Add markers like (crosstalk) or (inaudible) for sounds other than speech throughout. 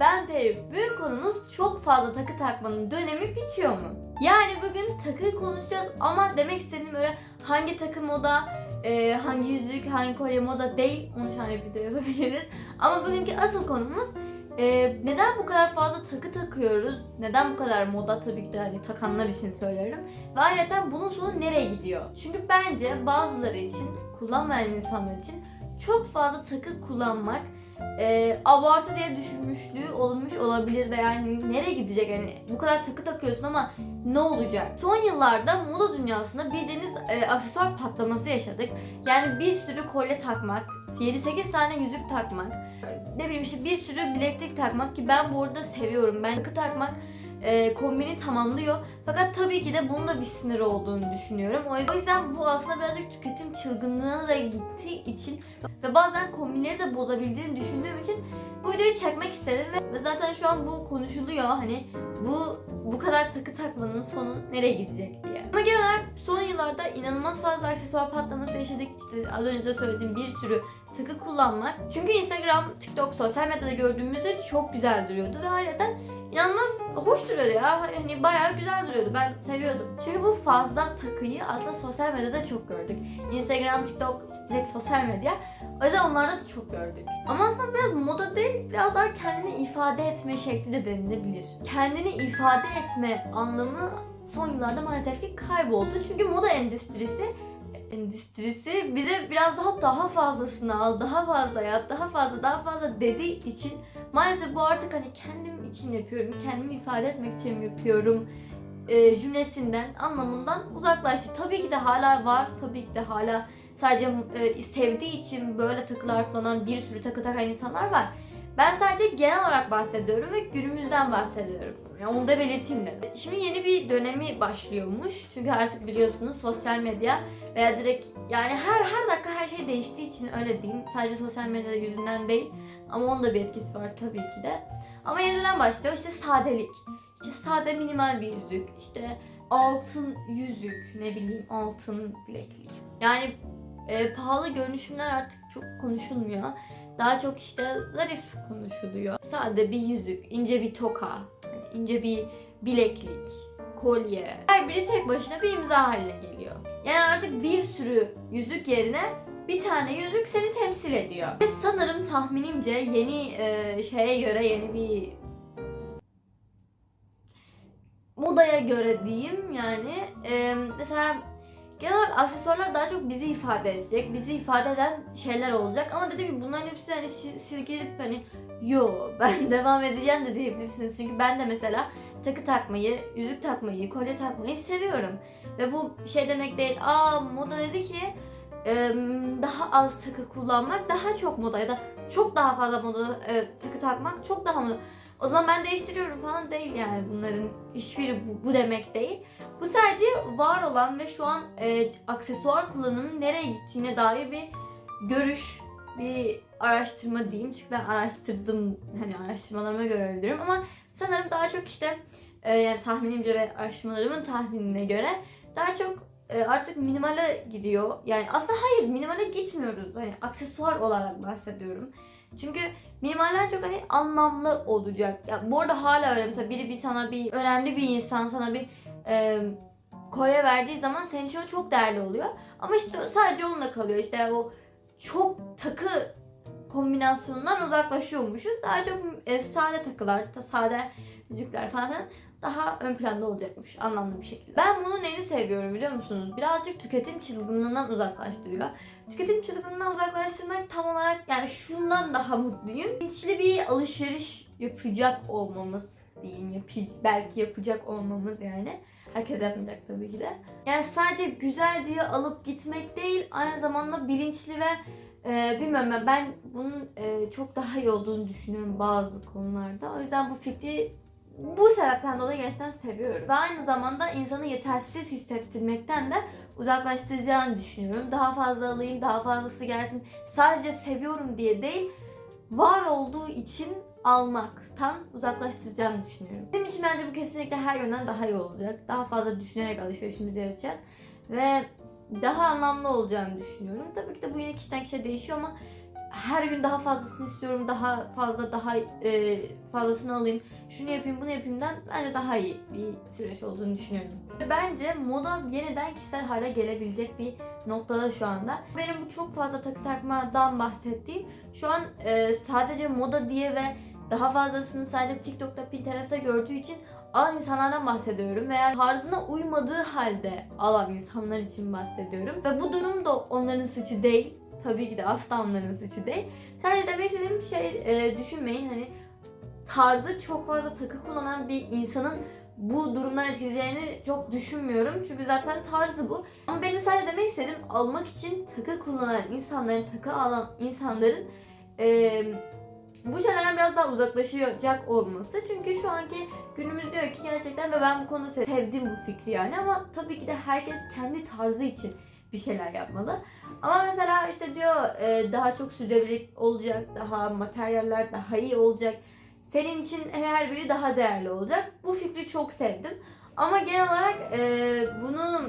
ben Peri. Bugün konumuz çok fazla takı takmanın dönemi bitiyor mu? Yani bugün takı konuşacağız ama demek istediğim böyle hangi takı moda, e, hangi yüzük, hangi kolye moda değil. Onu şu an bir video yapabiliriz. Ama bugünkü asıl konumuz e, neden bu kadar fazla takı takıyoruz? Neden bu kadar moda tabii ki de hani takanlar için söylerim. Ve ayrıca bunun sonu nereye gidiyor? Çünkü bence bazıları için, kullanmayan insanlar için çok fazla takı kullanmak e, abartı diye düşünmüşlüğü olmuş olabilir veya hani nereye gidecek hani bu kadar takı takıyorsun ama ne olacak? Son yıllarda moda dünyasında bildiğiniz e, aksesuar patlaması yaşadık. Yani bir sürü kolye takmak, 7-8 tane yüzük takmak, ne bileyim işte bir sürü bileklik takmak ki ben bu arada seviyorum. Ben takı takmak e, kombini tamamlıyor. Fakat tabii ki de bunun da bir sınırı olduğunu düşünüyorum. O yüzden bu aslında birazcık tüketim çılgınlığına da gittiği için ve bazen kombinleri de bozabildiğini düşündüğüm için bu videoyu çekmek istedim ve- zaten şu an bu konuşuluyor hani bu bu kadar takı takmanın sonu nereye gidecek diye. Ama genel olarak son yıllarda inanılmaz fazla aksesuar patlaması yaşadık. İşte az önce de söylediğim bir sürü takı kullanmak. Çünkü Instagram, TikTok, sosyal medyada gördüğümüzde çok güzel duruyordu ve aileden inanılmaz hoş duruyordu ya. Hani bayağı güzel duruyordu. Ben seviyordum. Çünkü bu fazla takıyı aslında sosyal medyada çok gördük. Instagram, TikTok, direkt sosyal medya. O yüzden onlarda da çok gördük. Ama aslında biraz moda değil, biraz daha kendini ifade etme şekli de denilebilir. Kendini ifade etme anlamı son yıllarda maalesef ki kayboldu. Çünkü moda endüstrisi endüstrisi bize biraz daha daha fazlasını al, daha fazla yap, daha fazla, daha fazla dediği için maalesef bu artık hani kendim için yapıyorum, kendimi ifade etmek için yapıyorum e, cümlesinden, anlamından uzaklaştı. Tabii ki de hala var, tabii ki de hala sadece e, sevdiği için böyle takılar kullanan bir sürü takı takan insanlar var. Ben sadece genel olarak bahsediyorum ve günümüzden bahsediyorum. Yani onu da belirteyim dedim. Şimdi yeni bir dönemi başlıyormuş. Çünkü artık biliyorsunuz sosyal medya veya direkt yani her her dakika her şey değiştiği için öyle diyeyim. Sadece sosyal medya yüzünden değil. Ama onun da bir etkisi var tabii ki de. Ama yeni dönem başlıyor. İşte sadelik. İşte sade minimal bir yüzük. İşte altın yüzük. Ne bileyim altın bileklik. Yani e, pahalı görünüşümler artık çok konuşulmuyor. Daha çok işte zarif konuşuluyor. Sade bir yüzük, ince bir toka, hani ince bir bileklik, kolye. Her biri tek başına bir imza haline geliyor. Yani artık bir sürü yüzük yerine bir tane yüzük seni temsil ediyor. Ve sanırım tahminimce yeni e, şeye göre yeni bir modaya göre diyeyim yani e, mesela genel olarak aksesuarlar daha çok bizi ifade edecek, bizi ifade eden şeyler olacak ama dediğim gibi bunların hepsi hani siz, siz hani yo ben (laughs) devam edeceğim de diyebilirsiniz çünkü ben de mesela takı takmayı, yüzük takmayı, kolye takmayı seviyorum ve bu şey demek değil. Aa moda dedi ki daha az takı kullanmak daha çok moda ya da çok daha fazla moda e, takı takmak çok daha moda. O zaman ben değiştiriyorum falan değil yani bunların hiçbiri bu, bu demek değil. Bu sadece var olan ve şu an e, aksesuar kullanımının nereye gittiğine dair bir görüş, bir araştırma diyeyim. Çünkü ben araştırdım, hani araştırmalarıma göre öyle diyorum ama sanırım daha çok işte e, yani tahminimce ve araştırmalarımın tahminine göre daha çok e, artık minimale gidiyor. Yani aslında hayır minimale gitmiyoruz. Hani aksesuar olarak bahsediyorum. Çünkü minimaller çok hani anlamlı olacak. Ya bu arada hala öyle mesela biri bir sana bir önemli bir insan sana bir e, kolye verdiği zaman senin için o çok değerli oluyor. Ama işte sadece onunla kalıyor. İşte o çok takı kombinasyonundan uzaklaşıyormuşuz. Daha çok e, sade takılar, ta- sade yüzükler falan daha ön planda olacakmış anlamlı bir şekilde. Ben bunun neyini seviyorum biliyor musunuz? Birazcık tüketim çılgınlığından uzaklaştırıyor. Tüketim çılgınlığından uzaklaştırmak tam olarak yani şundan daha mutluyum. Bilinçli bir alışveriş yapacak olmamız diyeyim. Yapı, belki yapacak olmamız yani. Herkes yapmayacak tabii ki de. Yani sadece güzel diye alıp gitmek değil, aynı zamanda bilinçli ve e, bilmiyorum ben, ben bunun e, çok daha iyi olduğunu düşünüyorum bazı konularda. O yüzden bu fikri bu sebepten dolayı gerçekten seviyorum. Ve aynı zamanda insanı yetersiz hissettirmekten de uzaklaştıracağını düşünüyorum. Daha fazla alayım, daha fazlası gelsin. Sadece seviyorum diye değil, var olduğu için almaktan uzaklaştıracağını düşünüyorum. Bizim için bence bu kesinlikle her yönden daha iyi olacak. Daha fazla düşünerek alışverişimizi yapacağız. Ve daha anlamlı olacağını düşünüyorum. Tabii ki de bu yine kişiden kişiye değişiyor ama her gün daha fazlasını istiyorum. Daha fazla daha e, fazlasını alayım. Şunu yapayım bunu yapayımdan bence daha iyi bir süreç olduğunu düşünüyorum. Bence moda yeniden kişisel hale gelebilecek bir noktada şu anda. Benim bu çok fazla takı takmadan bahsettiğim şu an e, sadece moda diye ve daha fazlasını sadece TikTok'ta Pinterest'te gördüğü için alan insanlardan bahsediyorum veya tarzına uymadığı halde alan insanlar için bahsediyorum. Ve bu durum da onların suçu değil. Tabii ki de asla onların suçu değil. Sadece demek istediğim şey e, düşünmeyin hani tarzı çok fazla takı kullanan bir insanın bu durumdan etkileyeceğini çok düşünmüyorum. Çünkü zaten tarzı bu. Ama benim sadece demek istediğim almak için takı kullanan insanların, takı alan insanların e, bu şeylerden biraz daha uzaklaşacak olması. Çünkü şu anki günümüz diyor ki gerçekten ve ben bu konuda sev- sevdim bu fikri yani ama tabii ki de herkes kendi tarzı için bir şeyler yapmalı. Ama mesela işte diyor e, daha çok sürdürülebilir olacak, daha materyaller daha iyi olacak. Senin için her biri daha değerli olacak. Bu fikri çok sevdim. Ama genel olarak e, bunu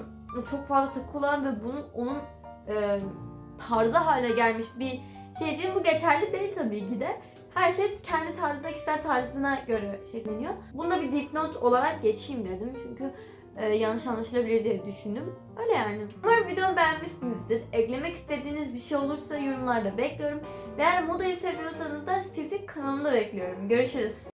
çok fazla takı kullanan ve bunun onun e, tarzı hale gelmiş bir şey için bu geçerli değil tabii ki de. Her şey kendi tarzına, kişisel tarzına göre şekilleniyor. Bunu da bir dipnot olarak geçeyim dedim. Çünkü e, yanlış anlaşılabilir diye düşündüm. Öyle yani. Umarım videomu beğenmişsinizdir. Eklemek istediğiniz bir şey olursa yorumlarda bekliyorum. Eğer modayı seviyorsanız da sizi kanalımda bekliyorum. Görüşürüz.